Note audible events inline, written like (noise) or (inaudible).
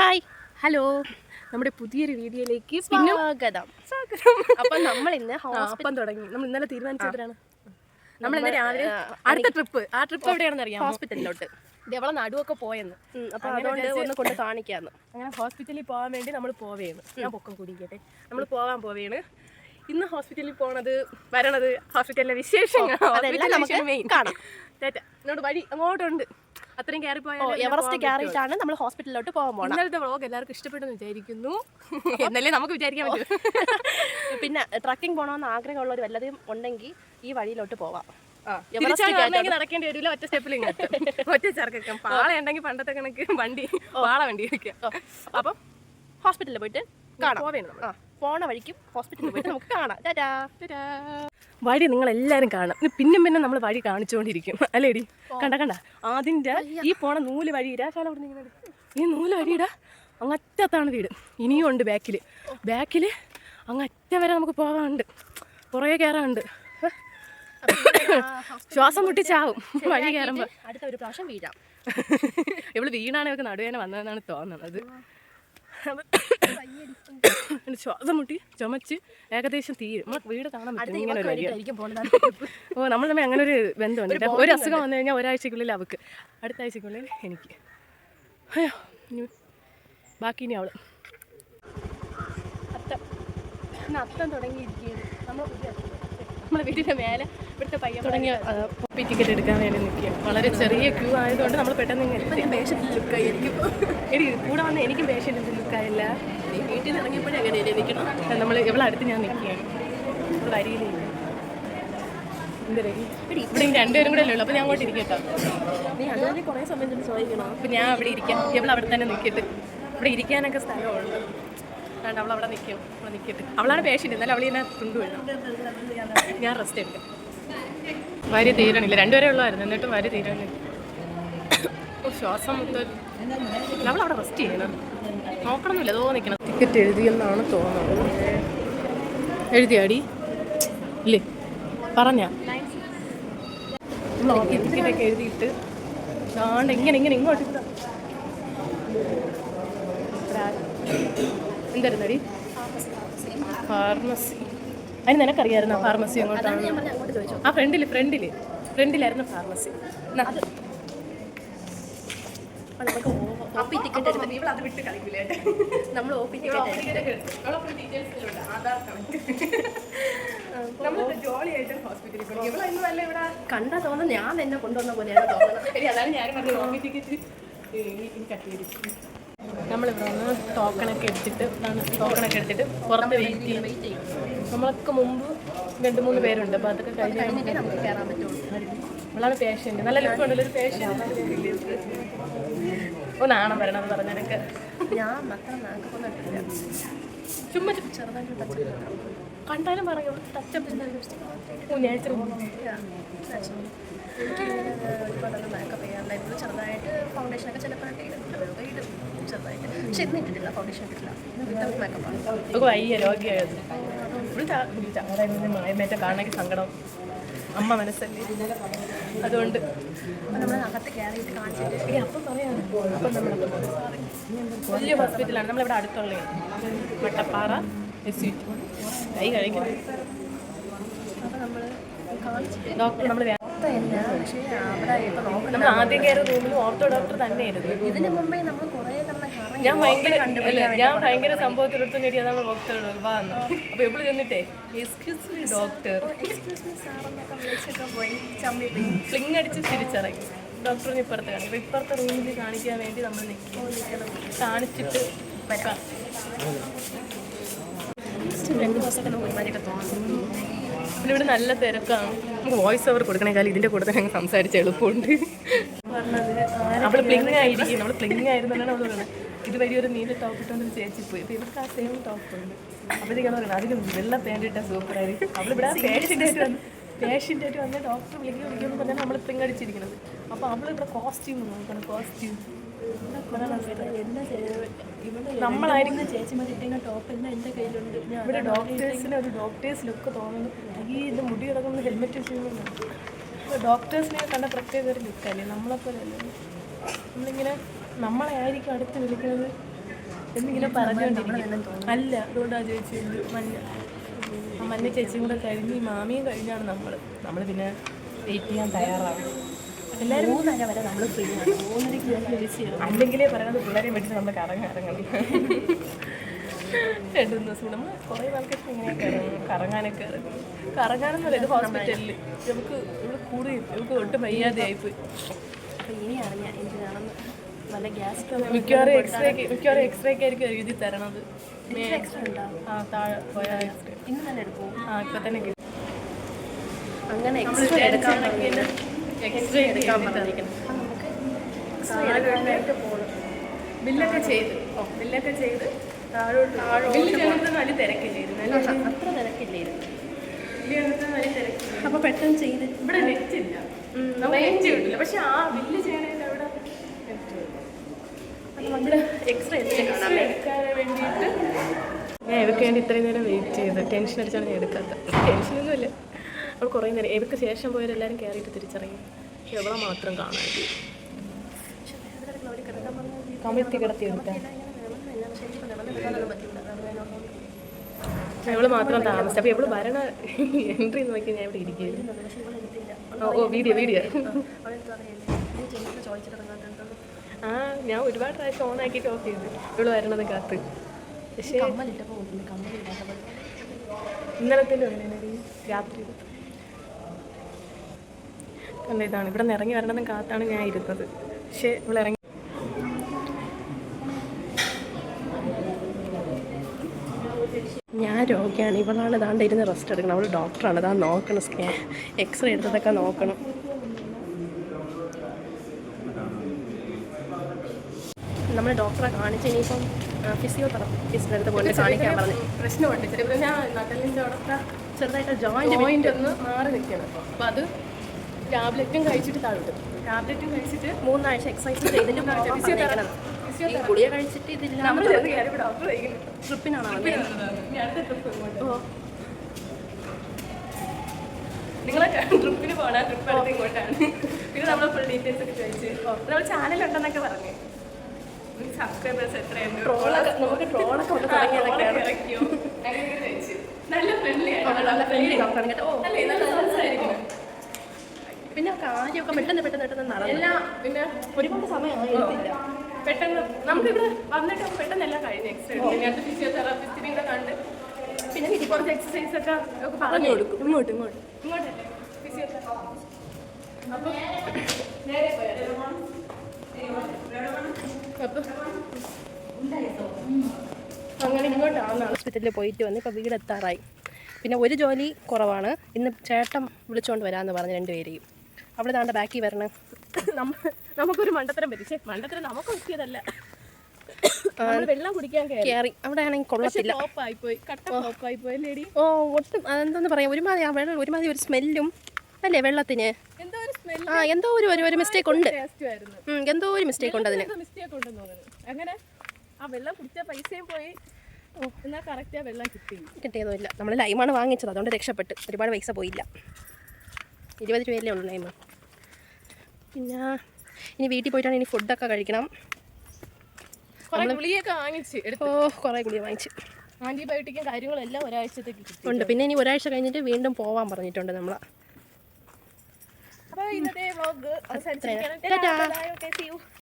Hi. Hello. നമ്മുടെ പുതിയൊരു വീഡിയോയിലേക്ക് സ്വാഗതം. സ്വാഗതം. അപ്പൊ നമ്മൾ ഇന്ന് ഹോസ്പിറ്റൽ അപ്പം തുടങ്ങി. നമ്മൾ ഇന്നലെ തീരുമാനിച്ചവരാണ് നമ്മൾ ഇന്ന് രാവിലെ അടുത്ത ട്രിപ്പ്. ആ ട്രിപ്പ് എവിടെയാണെന്ന് അറിയാം ഹോസ്പിറ്റലിലോട്ട്. ഇതേവളെ നടുവൊക്കെ പോയെന്ന്. അപ്പൊ അതുകൊണ്ട് ഒന്ന് കൊണ്ട് കാണിക്കാന്ന്. അങ്ങനെ ഹോസ്പിറ്റലിൽ പോകാൻ വേണ്ടി നമ്മൾ പോവേന്ന്. ഞാൻ പൊക്കം കുടിക്കട്ടെ നമ്മൾ പോകാൻ പോവേണ്. ഇന്ന് ഹോസ്പിറ്റലിൽ പോണത് വരണത് ഹോസ്പിറ്റലിലെ വിശേഷങ്ങൾ. നമുക്ക് കാണാം. എന്നോട് വഴി അങ്ങോട്ടുണ്ട്. അത്രയും കയറി പോയാൽ എവറസ്റ്റ് കയറിയിട്ടാണ് നമ്മൾ ഹോസ്പിറ്റലിലോട്ട് പോകാൻ പോകണം ഇന്നലത്തെ വ്ളോഗ് എല്ലാവർക്കും ഇഷ്ടപ്പെട്ടെന്ന് വിചാരിക്കുന്നു. (laughs) എന്നല്ലേ നമുക്ക് വിചാരിക്കാൻ പറ്റൂ. (laughs) പിന്നെ ട്രക്കിംഗ് പോകണമെന്ന് ആഗ്രഹമുള്ളവർ വല്ലതും ഉണ്ടെങ്കിൽ ഈ വഴിയിലോട്ട് പോവാം. നടക്കേണ്ടി വരില്ല ഒറ്റ സ്റ്റെപ്പിൽ ഒറ്റ ചെറുക്കാം പാള ഉണ്ടെങ്കിൽ പണ്ടത്തെ കണക്ക് വണ്ടി പാള വണ്ടി വെക്കാം അപ്പം ഹോസ്പിറ്റലിൽ പോയിട്ട് കാണാം. പോവേണ് നമ്മൾ. ആ. പോണ വഴിക്കും ഹോസ്പിറ്റലിൽ പോയിട്ട് നമുക്ക് (laughs) കാണാം. ടാറ്റാ ടാ. വഴി നിങ്ങൾ എല്ലാവരും കാണാം പിന്നും പിന്നെ നമ്മൾ വഴി കാണിച്ചുകൊണ്ടിരിക്കും (laughs) അല്ലേടി? കണ്ട കണ്ട. അതിന്റെ ഈ പോണ നൂൽ വഴി ഇരാശാല അവിടെ നിൽക്കുന്നത് ഈ നൂൽ വഴിയിടാ അങ്ങറ്റത്താണ് വീട്. ഇനിയും ഉണ്ട് ബാക്കിൽ ബാക്കിൽ അങ്ങറ്റ വരെ നമുക്ക് പോകാനുണ്ട് കുറേ കയറാനുണ്ട് ശ്വാസം മുട്ടിച്ചാവും (laughs) വഴി കയറുമ്പോൾ അടുത്ത ഒരു പ്രാവശ്യം വീഴാം. ഇവൾ വീണാണ് ഇവർക്ക് നടുവേന വന്നതെന്നാണ് തോന്നുന്നത്. പിന്നെ ശ്വാസം മുട്ടി. ചുമച്ച് ഏകദേശം തീരും. നമ്മളെ വീട് കാണാൻ പറ്റും. ഇങ്ങനെ ഒരു വഴിയാണ്. ഓ നമ്മൾ തമ്മിൽ അങ്ങനെ ഒരു ബന്ധമുണ്ട് ഒരു അസുഖം വന്നു കഴിഞ്ഞാൽ ഒരാഴ്ചക്കുള്ളിൽ അവക്ക്. അടുത്ത ആഴ്ചക്കുള്ളിൽ എനിക്ക്. അയ്യോ ഇനി ബാക്കി ഇനി അവൾ. അത്തം. അത്തം തുടങ്ങിയിരിക്കുകയാണ്. നമ്മൾ നമ്മളെ വീട്ടിന്റെ മേലെ ഇവിടുത്തെ പയ്യൻ തുടങ്ങിയ ടിക്കറ്റ് എടുക്കാൻ വേണ്ടി നിൽക്കുക വളരെ ചെറിയ ക്യൂ ആയതുകൊണ്ട് നമ്മൾ പെട്ടെന്ന് ഇങ്ങനെ എത്തി. പേഷ്യന്റ് ലുക്കായിരിക്കും എടി കൂടെ വന്ന് എനിക്കും പേഷ്യന്റ് ലുക്കായില്ല വീട്ടിൽ ഇറങ്ങിയപ്പോഴേ ഇരിക്കണം നമ്മൾ ഇവിടെ അടുത്ത് ഞാൻ നിൽക്കുകയാണ്. വരിയിലില്ല ഇവിടെ രണ്ടുപേരും കൂടെ അല്ലേ ഉള്ളൂ. അപ്പോൾ ഞാൻ അങ്ങോട്ട് ഇരിക്കട്ടോ. നീ അങ്ങനെ കുറേ സമയം ചോദിക്കണം അപ്പം ഞാൻ അവിടെ ഇരിക്കാം. ഇവിടെ അവിടെ തന്നെ നിൽക്കട്ടെ. ഇവിടെ ഇരിക്കാനൊക്കെ സ്ഥലമുണ്ട്. അതുകൊണ്ട് അവൾ അവിടെ നിൽക്കും അവിടെ നിൽക്കട്ടെ അവളാണ് പേഷ്യന്റ് എന്നാലും അവൾ ഇതിനെ തുണ്ടു വീഴണം ഞാൻ റെസ്റ്റ് എടുക്കാം. വരി തീരണില്ല. രണ്ടുപേരെ ഉള്ളായിരുന്നു. എന്നിട്ടും വരി തീരണില്ല. ശ്വാസം മുത്തും അവൾ അവിടെ റെസ്റ്റ് ചെയ്യണം. നോക്കണമെന്നില്ല അതോ നിൽക്കണം ടിക്കറ്റ് എഴുതിയെന്നാണ് തോന്നുന്നത്. എഴുതിയാടി? ഇല്ലേ? പറഞ്ഞ. ടിക്കറ്റൊക്കെ എഴുതിയിട്ട്. ദാണ്ട് ഇങ്ങനെ ഇങ്ങനെ ഇങ്ങോട്ട്. എന്തായിരുന്നടി ഫാർമസി അതിന് നിനക്കറിയായിരുന്നു ഫാർമസി എങ്ങോട്ടാണ്? ആ ഫ്രണ്ടിൽ ഫ്രണ്ടിൽ ഫ്രണ്ടിലായിരുന്നു ഫാർമസി നമ്മൾ പി കണ്ടാ തോന്നുന്നു ഞാൻ എന്നെ കൊണ്ടുവന്ന പോലെയാണ് തോന്നുന്നത്. അതാണ് ഞാൻ പറഞ്ഞത്. ഓപ്പി ടിക്കറ്റ് കട്ട് ചെയ്തിട്ട് നമ്മളിവിടെ വന്ന് ടോക്കണൊക്കെ എടുത്തിട്ട് ടോക്കണൊക്കെ എടുത്തിട്ട് പുറത്ത് വെയിറ്റ് ചെയ്യും. നമ്മളൊക്കെ മുമ്പ് രണ്ട് മൂന്ന് പേരുണ്ട്. അപ്പോൾ അതൊക്കെ കഴിഞ്ഞ് കഴിഞ്ഞിട്ടേ നമുക്ക് കയറാൻ പറ്റുള്ളൂ. നമ്മളാണ് പേഷ്യന്റ് നല്ല ലുക്ക് ഉണ്ടല്ലോ ഒരു പേഷ്യന്റ് ഓ നാണം വരണം എന്ന് പറഞ്ഞതൊക്കെ ഞാൻ മാത്രം നാക്കൊന്നും ഇട്ടില്ല ചുമ്മാ ചെറുതായിട്ട് ടച്ച് കണ്ടാലും പറയും ടച്ചപ്പ് ഓ ഞാൻ ഇച്ചിരി എനിക്ക് ഒരുപാടൊന്നും മേക്കപ്പ് ചെയ്യാറുണ്ടായിരുന്നു ചെറുതായിട്ട് ഫൗണ്ടേഷനൊക്കെ ചിലപ്പോഴൊക്കെ ഇടും. ചെറുതായിട്ട്. പക്ഷെ ഇന്ന് ഇട്ടിട്ടില്ല. ഫൗണ്ടേഷൻ ഇട്ടിട്ടില്ല. വിത്തൗട്ട് മേക്കപ്പാണ് നമുക്ക് വയ്യ രോഗിയായത് ഇവിടെ മായമേറ്റ കാണണമെങ്കിൽ സങ്കടം. അമ്മ മനസ്സല്ലേ? അതുകൊണ്ട്. അപ്പോൾ നമ്മൾ അകത്ത് കയറിയിട്ട് കാണിച്ചിട്ട് ഏ, അപ്പം പറയാം. അപ്പം നമ്മളപ്പം വലിയ ഹോസ്പിറ്റലാണ്. നമ്മളിവിടെ അടുത്തുള്ള വട്ടപ്പാറ എസ് യു കൈ കഴിക്കുന്നത് അപ്പോൾ നമ്മൾ ഡോക്ടർ നമ്മൾ നമ്മൾ ആദ്യം കയറിയ റൂമിൽ ഓർത്തോ ഡോക്ടർ തന്നെയായിരുന്നു. ഇതിന് മുമ്പേ നമ്മൾ കുറേ ഞാൻ ഭയങ്കര ഞാൻ ഭയങ്കര സംഭവത്തിലെടുത്ത് നേടിയ നമ്മൾ ഡോക്ടർ വാന്ന് അപ്പോൾ എപ്പോഴും ചെന്നിട്ടേ? എക്സ്ക്യൂസ് മീ ഡോക്ടർ ഫ്ലിങ് അടിച്ച് തിരിച്ചിറങ്ങി ഡോക്ടറിന് ഇപ്പുറത്ത് കാണിക്കും. അപ്പൊ ഇപ്പുറത്തെ റൂമിൽ കാണിക്കാൻ വേണ്ടി നമ്മൾ നിൽക്കും കാണിച്ചിട്ട് വരാം. രണ്ട് ദിവസമൊക്കെ നമുക്ക് ഒരുമാതിരിയൊക്കെ തോന്നുന്നു ഇവിടെ നല്ല തിരക്കാണ്. നമുക്ക് വോയിസ് ഓവർ കൊടുക്കണേക്കാൾ ഇതിന്റെ കൂടെ തന്നെ സംസാരിച്ച എളുപ്പമുണ്ട്. നമ്മൾ പ്ലിങ് ആയിരിക്കും. നമ്മൾ പ്ലിങ് ആയിരുന്നാണ് അവൾ പറയുന്നത് ഇത് വലിയൊരു നീല ടോപ്പ് ഇട്ടുകൊണ്ട് ചേച്ചി പോയി. അപ്പോൾ ഇവർക്ക് ആ സെയിം ടോപ്പ് ഉണ്ട്. അപ്പോഴത്തേക്കാണ് പറയുന്നത് അതിന് വെള്ള പാന്റ് ഇട്ടാൽ സൂപ്പർ ആയിരിക്കും. അവളിവിടെ പേഷ്യന്റ് ആയിട്ട് വന്ന് പേഷ്യന്റ് ആയിട്ട് വന്ന് ഡോക്ടർ വിളിക്കുക വിളിക്കുമെന്ന് പറഞ്ഞാൽ നമ്മൾ പ്ലിങ് അടിച്ചിരിക്കുന്നത്. അപ്പോൾ അവളിവിടെ കോസ്റ്റ്യൂം നോക്കണം കോസ്റ്റ്യൂം ഇവിടെ നമ്മളായിരിക്കും ചേച്ചിമാർ ഇട്ടിങ്ങനെ ടോപ്പ് എല്ലാം എന്റെ കയ്യിലുണ്ട് ഇവിടെ ഡോക്ടേഴ്സിന് ഒരു ഡോക്ടേഴ്സ് ലുക്ക് തോന്നുന്നു. ഈ ഇത് മുടി കിടക്കുന്ന ഹെൽമെറ്റ് ചെയ്യുന്നുണ്ട് ഡോക്ടേഴ്സിനെ കണ്ട പ്രത്യേക ഒരു ലുക്കല്ലേ നമ്മളെപ്പോലെ അല്ലേ? നമ്മളിങ്ങനെ നമ്മളെ ആയിരിക്കും അടുത്ത് വിളിക്കുന്നത് എന്നിങ്ങനെ പറഞ്ഞുകൊണ്ടിരിക്കും അല്ല അതുകൊണ്ടാണ് ചേച്ചി മഞ്ഞ. ആ മഞ്ഞ ചേച്ചിയും കൂടെ കഴിഞ്ഞ്. ഈ മാമിയും കഴിഞ്ഞാണ് നമ്മൾ നമ്മൾ പിന്നെ വെയിറ്റ് ചെയ്യാൻ തയ്യാറാവും എല്ലാവരും മൂന്നര വരെ നമ്മൾ ഫ്രീ ആണ്. മൂന്നരയ്ക്ക് ഞാൻ വിളിച്ച് അല്ലെങ്കിലേ പറയുന്നത് പിള്ളേരെ വിട്ടിട്ട് നമ്മൾ കറങ്ങി ഇറങ്ങണം രണ്ടു ദിവസം നമ്മൾ കുറേ ആൾക്കാർക്ക് ഇങ്ങനെയൊക്കെ ഇറങ്ങും കറങ്ങാനൊക്കെ ഇറങ്ങും. കറങ്ങാനൊന്നുമല്ല ഇത് ഹോസ്പിറ്റലിൽ നമുക്ക് ഇവിടെ കൂടി നമുക്ക് ഒട്ടും വയ്യാതെയായിപ്പോയി അപ്പോൾ ഇനി ഞാൻ എന്തിനാണെന്ന് നല്ല ഗ്യാസ് മിക്കവാറും എക്സ്റേക്ക് മിക്കവാറും എക്സ്റേക്ക് ആയിരിക്കും എഴുതി തരണത്. എക്സ്ട്രാ ഉണ്ടാവും ആ താഴെ പോയാൽ എക്സ്റേ ഇന്ന് തന്നെ എടുക്കും ആ ഇപ്പം തന്നെ അങ്ങനെ എക്സ്റേ എടുക്കാൻ എക്സ്റേ എടുക്കാൻ ബില്ലൊക്കെ ചെയ്ത് ഓ ബില്ലൊക്കെ ചെയ്ത് താഴോട്ട് ബില്ല് വലിയ അത്ര അപ്പോൾ പെട്ടെന്ന് ചെയ്ത് ഇവിടെ ആ ബില്ല് വേണ്ടിയിട്ട് ഞാൻ ഇവർക്ക് വേണ്ടി ഇത്രയും നേരം വെയിറ്റ് ചെയ്ത് ടെൻഷൻ അടിച്ചാണ് ഞാൻ എടുക്കാത്തത്. ടെൻഷനൊന്നുമില്ല അവൾ കുറേ നേരം ഇവർക്ക് ശേഷം പോയവരെല്ലാവരും കയറിയിട്ട് തിരിച്ചറിയും പക്ഷെ അവളെ മാത്രം കാണാൻ കമഴ്ത്തി കിടത്തി ഇവൾ മാത്രം താമസിച്ചു. അപ്പോൾ ഇവൾ ഭരണ എൻട്രി നോക്കി ഞാൻ ഇവിടെ ഇരിക്കുകയായിരുന്നു. ഓ, വീഡിയോ വീഡിയോ. ആ ഞാൻ ഒരുപാട് പ്രാവശ്യം ഓൺ ആക്കിയിട്ട് ഓഫ് ചെയ്തു. ഇവൾ വരണത് കാത്ത്. പക്ഷേ ഇന്നലത്തെ രാത്രി. കണ്ട ഇതാണ് ഇവിടെ നിന്ന് ഇറങ്ങി വരണമെന്ന് കാത്താണ് ഞാൻ ഇരുന്നത്. പക്ഷേ ഇവിടെ ഇറങ്ങി ഞാൻ രോഗിയാണ്. ഇവളാണ് ഇതാണ്ട് ഇരുന്ന് റെസ്റ്റ് എടുക്കണം. അവൾ ഡോക്ടറാണ് ഇതാ നോക്കണം. സ്കാൻ എക്സ്റേ എടുത്തതൊക്കെ നോക്കണം. നമ്മൾ ഡോക്ടറെ കാണിച്ച് ഇനിയിപ്പം ഫിസിയോതെറാപ്പിസ്റ്റിന്റെ അടുത്ത് കൊണ്ട് കാണിക്കാൻ പറഞ്ഞു. പ്രശ്നമുണ്ട്. ചെറിയ ഞാൻ നട്ടലിന്റെ അവിടെ ചെറുതായിട്ട് ജോയിന്റ് പോയിന്റ് ഒന്ന് മാറി നിൽക്കണം. അപ്പം അത് ടാബ്ലറ്റും കഴിച്ചിട്ട് താഴോട്ട്. ടാബ്ലറ്റും കഴിച്ചിട്ട് മൂന്നാഴ്ച എക്സസൈസ് ചെയ്തിട്ട് പോകാൻ ഈ ഗുളിക കഴിച്ചിട്ട് ഇതില്ല നമ്മൾ ഡോക്ടർ ട്രിപ്പിനാണോ നിങ്ങളെ ട്രിപ്പിന് പോണ ട്രിപ്പ് അടുത്ത് ഇങ്ങോട്ടാണ്. പിന്നെ നമ്മൾ ഫുൾ ഡീറ്റെയിൽസ് ഒക്കെ ചോദിച്ച്. നമ്മൾ ചാനൽ ഉണ്ടെന്നൊക്കെ പറഞ്ഞു. സബ്സ്ക്രൈബേഴ്സ് എത്രയുണ്ട്? ട്രോളൊക്കെ നമുക്ക് ട്രോളൊക്കെ ഒന്ന് തുടങ്ങിയതൊക്കെയാണ് ഇറക്കിയോ? അങ്ങനെയൊക്കെ ചോദിച്ചു. നല്ല ഫ്രണ്ട്ലി ആണ് നല്ല ഫ്രണ്ട്ലി ഡോക്ടറാണ് കേട്ടോ ഓ അല്ലേ? നല്ല സംസാരിക്കണം. പിന്നെ കാര്യമൊക്കെ പെട്ടെന്ന് പെട്ടെന്ന് പെട്ടെന്ന് നടന്നു. എല്ലാം പിന്നെ ഒരുപാട് എടുത്തില്ല. പെട്ടെന്ന് നമുക്കിവിടെ വന്നിട്ട് പെട്ടെന്ന് എല്ലാം കഴിഞ്ഞു അടുത്ത ഫിസിയോതെറാപ്പിസ്റ്റിനെ കൂടെ കണ്ട്. പിന്നെ വീട്ടിൽ കുറച്ച് എക്സസൈസ് ഒക്കെ ഒക്കെ പറഞ്ഞു കൊടുക്കും. ഇങ്ങോട്ട് ഇങ്ങോട്ട്. ഇങ്ങോട്ടല്ലേ? ഫിസിയോതെറാപ്പിസ്റ്റ് അപ്പം നേരെ അപ്പം അങ്ങനെ ഇങ്ങോട്ടാണ് ഹോസ്പിറ്റലിൽ പോയിട്ട് വന്ന് ഇപ്പോൾ വീട് എത്താറായി പിന്നെ ഒരു ജോലി കുറവാണ്. ഇന്ന് ചേട്ടൻ വിളിച്ചുകൊണ്ട് വരാമെന്ന് പറഞ്ഞ് രണ്ടുപേരെയും. അവിടെ താണ്ട ബാക്കി വരണം. നമുക്കൊരു മണ്ടത്തരം പറ്റി മണ്ടത്തരം നമുക്ക് പറ്റിയതല്ല വെള്ളം കുടിക്കാൻ കയറി. അവിടെ ആണെങ്കിൽ കൊള്ളത്തില്ല. ഓ. ഒട്ടും അതെന്താന്ന് പറയാം. ഒരുമാതിരി ആ വെള്ളം ഒരുമാതിരി ഒരു സ്മെല്ലും അല്ലേ വെള്ളത്തിന്? ആ എന്തോ ഒരു ഒരു മിസ്റ്റേക്ക് ഉണ്ട്. എന്തോ ഒരു മിസ്റ്റേക്ക് ഉണ്ട് അതിന്. അങ്ങനെ ആ വെള്ളം കുടിച്ച പൈസയും പോയി. എന്നാൽ കറക്റ്റ് വെള്ളം കിട്ടി. കിട്ടിയതുമില്ല. നമ്മൾ ലൈമാണ് വാങ്ങിച്ചത്. അതുകൊണ്ട് രക്ഷപ്പെട്ടു. ഒരുപാട് പൈസ പോയില്ല. ഇരുപത് രൂപയല്ലേ ഉള്ളൂ ലൈമ് പിന്നെ ഇനി വീട്ടിൽ പോയിട്ടാണ് ഇനി ഫുഡൊക്കെ കഴിക്കണം. ഗുളിയൊക്കെ വാങ്ങിച്ച് ഓ കുറേ ഗുളിക വാങ്ങിച്ച്. ആന്റിബയോട്ടിക്കും കാര്യങ്ങളെല്ലാം ഒരാഴ്ചത്തേക്ക് ഉണ്ട്. പിന്നെ ഇനി ഒരാഴ്ച കഴിഞ്ഞിട്ട് വീണ്ടും പോവാൻ പറഞ്ഞിട്ടുണ്ട് നമ്മൾ അപ്പോൾ ഇന്നത്തെ വ്ളോഗ് ടാറ്റാ. അവസാനിച്ചിരിക്കുകയാണ്